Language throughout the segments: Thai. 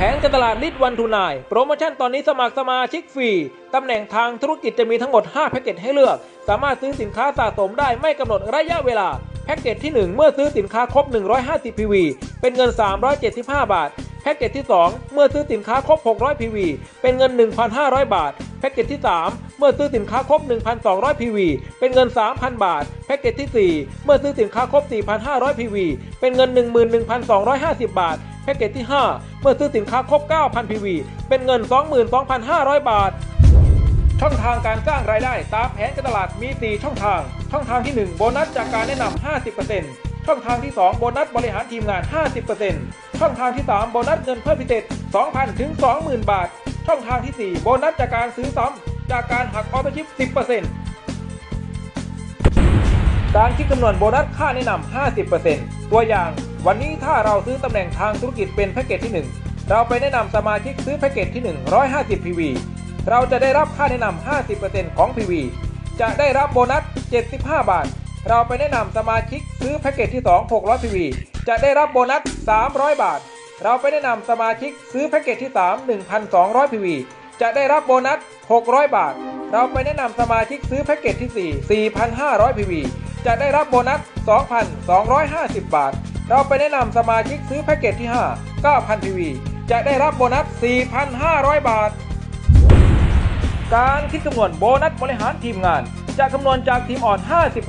แผนการตลาดลิดวันทูนายโปรโมชั่นตอนนี้สมัครสมาชิกฟรี ตำแหน่งทางธุรกิจจะมีทั้งหมด 5 แพ็กเกจให้เลือก สามารถซื้อสินค้าสะสมได้ไม่กำหนดระยะเวลา แพ็กเกจที่ 1 เมื่อซื้อสินค้าครบ 150 PV เป็นเงิน 375 บาท แพ็กเกจที่ 2 เมื่อซื้อสินค้าครบ 600 PV เป็นเงิน 1,500 บาท แพ็กเกจที่ 3 เมื่อซื้อสินค้าครบ 1,200 PV เป็นเงิน 3,000 บาท แพ็กเกจที่ 4 เมื่อซื้อสินค้าครบ 4,500 PV เป็นเงิน 11,250 บาท พ็กเกจที่ 5 เมื่อซื้อสินค้าครบ 9,000 PV เป็นเงิน 22,500 บาท ช่องทางการสร้างรายได้ตามแผนการตลาดมี 4 ช่องทาง ช่องทางที่ 1 โบนัสจากการแนะนำ 50%ช่องทางที่ 2 โบนัสบริหารทีมงาน 50%ช่องทางที่ 3 โบนัสเงินเพิ่มพิเศษ 2,000 ถึง 20,000 บาท ช่องทางที่ 4 โบนัสจากการซื้อซ้ำจากการหักออโต้ชิป 10%การคิดคำนวณโบนัสค่าแนะนำ 50%ตัวอย่าง วันนี้ถ้าเราซื้อตำแหน่งทางธุรกิจเป็นแพ็กเกจที่ 1 เราไปแนะนำสมาชิกซื้อแพ็กเกจที่ 150 PV เราจะได้รับค่าแนะนำ 50%ของ PV จะได้รับโบนัส 75 บาท เราไปแนะนำสมาชิกซื้อแพ็กเกจที่ 2 600 PV จะได้รับโบนัส 300 บาท เราไปแนะนำสมาชิกซื้อแพ็กเกจที่ 3 1,200 PV จะได้รับโบนัส 600 บาท เราไปแนะนำสมาชิกซื้อแพ็กเกจที่ 4 4,500 PV จะได้รับโบนัส 2,250 บาท เราไปแนะนำสมาชิกซื้อแพ็กเกจที่ 5 9,000 PV จะได้รับโบนัส 4,500 บาท การคิดคำนวณโบนัสบริหารทีมงาน จะคำนวณจากทีมอ่อน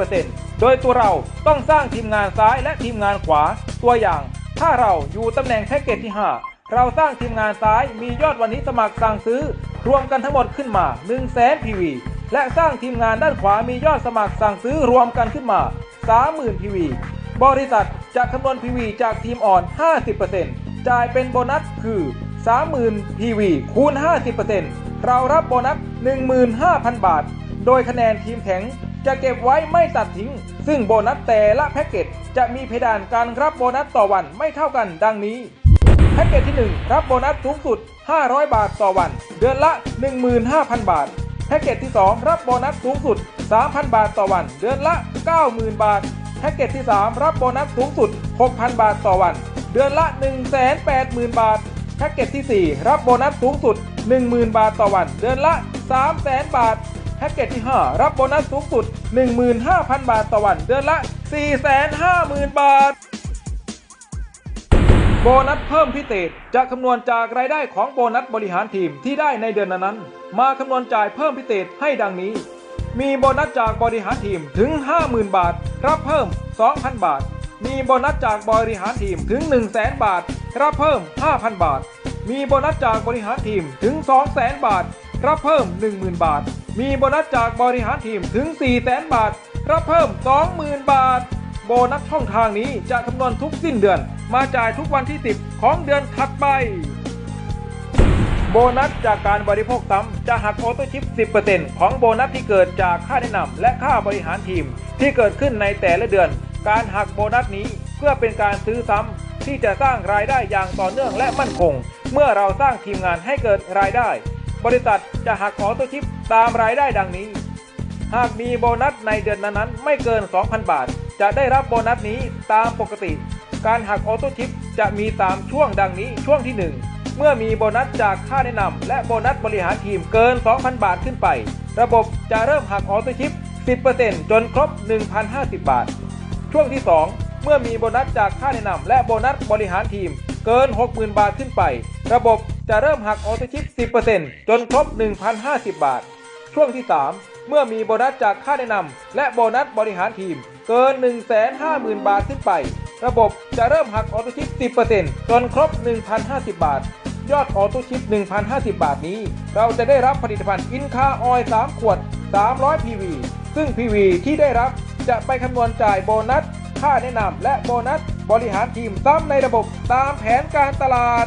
50%โดยตัวเราต้องสร้างทีมงานซ้ายและทีมงานขวา ตัวอย่าง ถ้าเราอยู่ตำแหน่งแพ็กเกจที่ 5 เราสร้างทีมงานซ้ายมียอดวันนี้สมัครสั่งซื้อ รวมกันทั้งหมดขึ้นมา 1 0 0 0 0แสน PV และสร้างทีมงานด้านขวามียอดสมัครสั่งซื้อรวมกันขึ้นมา 30,000 PV บริษัทจะคำนวณ PV จากทีมอ่อน 50%จ่ายเป็นโบนัสคือ 30,000 PV คูณ 50%เรารับโบนัส 15,000 บาท โดยคะแนนทีมแข็งจะเก็บไว้ไม่ตัดทิ้ง ซึ่งโบนัสแต่ละแพ็กเกจจะมีเพดานการรับโบนัสต่อวันไม่เท่ากันดังนี้ แพ็กเกจที่ 1 รับโบนัสสูงสุด 500 บาทต่อวัน เดือนละ 15,000 บาท แพ็กเกจที่ 2 รับโบนัสสูงสุด 3,000 บาทต่อวัน เดือนละ 90,000 บาท แพ็กเกจที่ 3 รับโบนัสสูงสุด 6,000 บาทต่อวัน เดือนละ 180,000 บาท แพ็กเกจที่ 4 รับโบนัสสูงสุด 10,000 บาทต่อวัน เดือนละ 300,000 บาท แพ็กเกจที่ 5 รับโบนัสสูงสุด 15,000 บาทต่อวัน เดือนละ 450,000 บาท โบนัสเพิ่มพิเศษจะคำนวณจากรายได้ของโบนัสบริหารทีมที่ได้ในเดือนนั้น มาคำนวณจ่ายเพิ่มพิเศษให้ดังนี้ มีโบนัสจากบริหารทีมถึง 50,000 บาท รับเพิ่ม 2,000 บาท มีโบนัสจากบริหารทีมถึง 1 0 0 0 0แบาท รับเพิ่ม 5,000 บาท มีโบนัสจากบริหารทีมถึง 200,000 บาท รับเพิ่ม 10,000 บาท มีโบนัสจากบริหารทีมถึง 400,000 บาท รับเพิ่ม 20,000 บาท โบนัสช่องทางนี้จะคำนวณทุกสิ้นเดือน มาจ่ายทุกวันที่ 10 ของเดือนถัดไป โบนัสจากการบริโภคซ้ำจะหักออโต้ชิป 10%ของโบนัสที่เกิดจากค่าแนะนำและค่าบริหารทีม ที่เกิดขึ้นในแต่ละเดือน การหักโบนัสนี้เพื่อเป็นการซื้อซ้ำที่จะสร้างรายได้อย่างต่อเนื่องและมั่นคง เมื่อเราสร้างทีมงานให้เกิดรายได้ บริษัทจะหักออโต้ชิปตามรายได้ดังนี้ หากมีโบนัสในเดือนนั้นๆไม่เกิน 2,000 บาท จะได้รับโบนัสนี้ตามปกติ การหักออโต้ชิปจะมีตามช่วงดังนี้ช่วงที่ 1 เมื่อมีโบนัสจากค่าแนะนำและโบนัสบริหารทีมเกิน 2,000 บาทขึ้นไป ระบบจะเริ่มหักออโต้ชิป 10%จนครบ 1,050 บาท ช่วงที่ 2 เมื่อมีโบนัสจากค่าแนะนำและโบนัสบริหารทีมเกิน 60,000 บาทขึ้นไป ระบบจะเริ่มหักออโต้ชิป 10%จนครบ 1,050 บาท ช่วงที่ 3 เมื่อมีโบนัสจากค่าแนะนำและโบนัสบริหารทีมเกิน 150,000 บาทขึ้นไป ระบบจะเริ่มหักออโต้ชิป 10%จนครบ 1,050 บาท ยอดออโต้ชิป 1,050 บาทนี้ เราจะได้รับผลิตภัณฑ์อินคาออยล์3ขวด 300 PV ซึ่ง PV ที่ได้รับจะไปคำนวณจ่ายโบนัส ค่าแนะนำและโบนัส บริหารทีมซ้ำในระบบตามแผนการตลาด